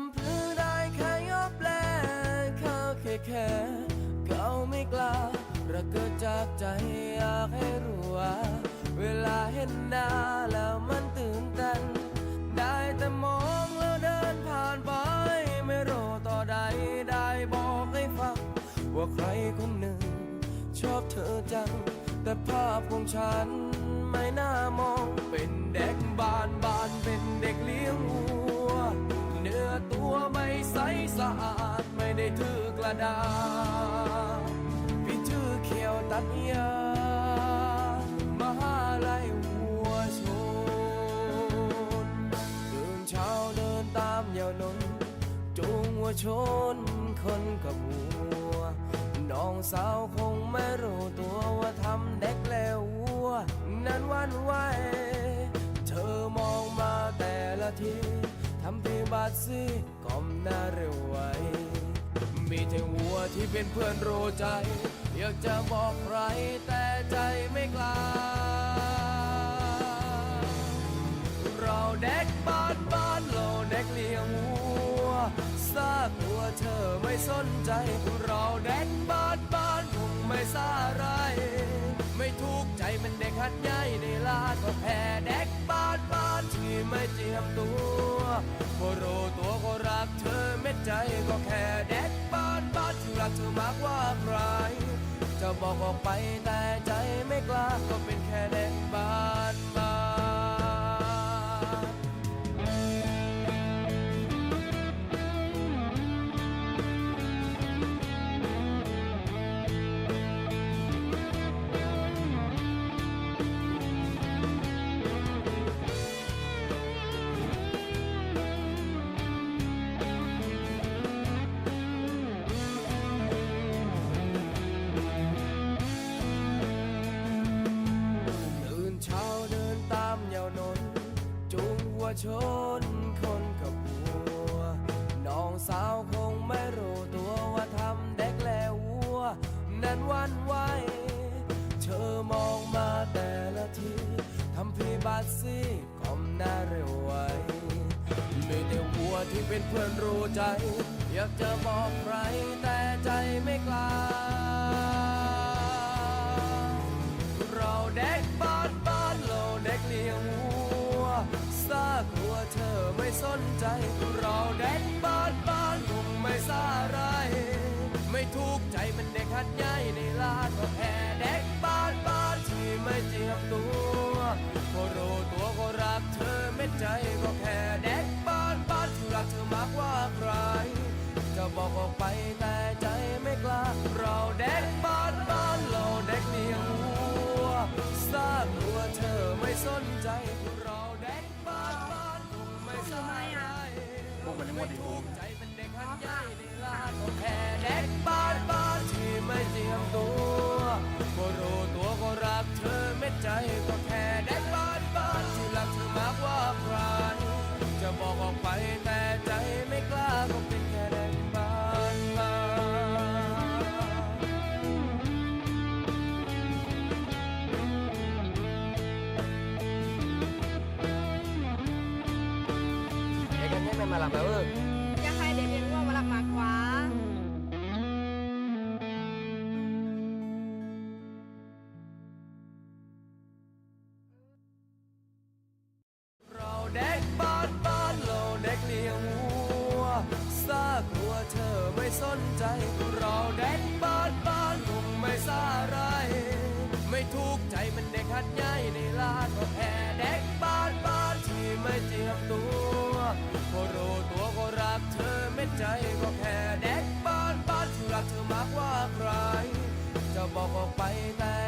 ำเพลือได้แค่ยอบแลเขาแค่แค่เขาไม่กล้าระเกิดจากใจอยากให้รู้ว่าเวลาเห็นหน้าแล้วมันตื่นเต้นได้แต่มองแล้วเดินผ่านไป ไม่รอต่อใดได้บอกให้ฟัง ว่าใครคนหนึ่ง ชอบเธอจัง แต่ภาพของฉันไม่น่ามองเป็นเด็กบ้านบ้านเป็นเด็กเลี้ย สสะอาดไม่ได้ถือกระดาษพี่ถือเขียวตัดยามหาลัยวัวชนตื่นเช้าเดินตามยาวนนจูงวัวชนคนกับวัว น้องสาวคงไม่รู้ ก้มหน้าเร็วไวมีแต่วัวที่เป็นเพื่อนรู้ใจ อยากจะบอกใครแต่ใจไม่กล้า เราเด็กบ้านบ้านเราเด็กเลี้ยงวัวซากตัวเธอไม่สนใจ เราเด็กบ้านบ้านคงไม่สาไร ไม่ถูกใจมันเด็กหัดใหญ่ในลาดก็แพ้เด็กบ้านบ้านที่ไม่เจียมตัว ก็รู้ตัวก็รักเธอเม็ดใจก็แค่เด็กบ้านบ้านที่รักเธอมากกว่าใครจะบอกออกไปแต่ใจไม่กล้าก็เป็น ชนคนกับวัว น้องสาวคงไม่รู้ตัวว่าทำเด็กแล้ววัว นั้นวันไหวเธอมองมาแต่ละทีทำพีบาทสิก้มหน้าเร็วไวมีแต่วัวที่เป็นเพื่อนรู้ใจ อยากจะบอกใคร ไม่สนใจ เราเด็กบ้านบ้านคงไม่สาไร ไม่ถูกใจมันเด็กหัดใหญ่ในลาดก็แค่เด็กบ้านบ้านที่ไม่เจียมตัวก็รู้ตัวก็รักเธอเม็ดใจก็แค่เด็กบ้านบ้านที่รักเธอมากกว่าใคร จะบอกออกไปแต่ใจไม่กล้า เราเด็กบ้านบ้านเราเด็กเลี้ยงวัวสร้างตัวเธอไม่สนใจ ไม่ถูกใจเป็นเด็กหันใหญ่ในลาดก็แค่เด็กบ้านบ้านที่ไม่เจียมตัวก็รู้ตัวก็รักเธอเม็ดใจก็แค่เด็กบ้านบ้านที่รักเธอมากกว่าใครจะบอกออกไปแต่ ไม่มาหลับแล้วเออ ใจก็แค่เด็กบ้านบ้านที่รักเธอมากกว่าใคร จะบอกออกไปแต่